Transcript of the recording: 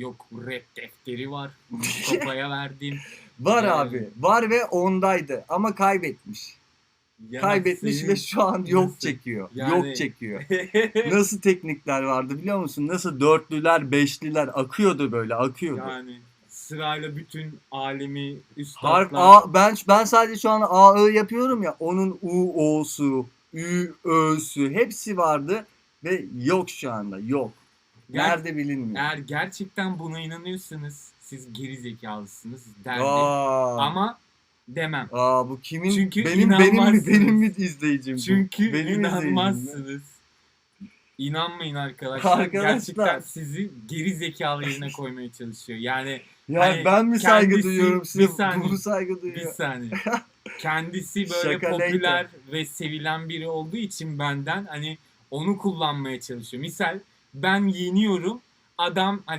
Yok rap defteri var. Mustafa'ya verdim. Var Yani- abi. Var ve ondaydı ama kaybetmiş. Ya kaybetmiş senin- ve şu an yok Nasıl? çekiyor. Yani- Yok çekiyor. Nasıl teknikler vardı biliyor musun? Nasıl dörtlüler, beşliler akıyordu böyle, akıyordu. yani sırayla bütün alemi Harf üstadlar. A, ben ben sadece şu an A I yapıyorum ya. Onun U O'su, Ü Ö'sü hepsi vardı ve yok şu anda. Yok. Nerede bilinmiyor. Eğer gerçekten buna inanıyorsanız siz geri zekalısınız derdim. Aa, Ama demem. aa bu kimin? Çünkü benim benim mi benim mi izleyicim bu? Çünkü Benim inanmazsınız. İnanmayın arkadaşlar. Arkadaşlar. Gerçekten sizi geri zekalı yerine koymaya çalışıyor. Yani Ya Hani ben mi saygı kendisi- duyuyorum bir size? saniye, Bu mu saygı bir duyuyor? saniye. Kendisi böyle Şaka popüler ve sevilen biri olduğu için benden hani onu kullanmaya çalışıyor. Misal ben yeniyorum. Adam hani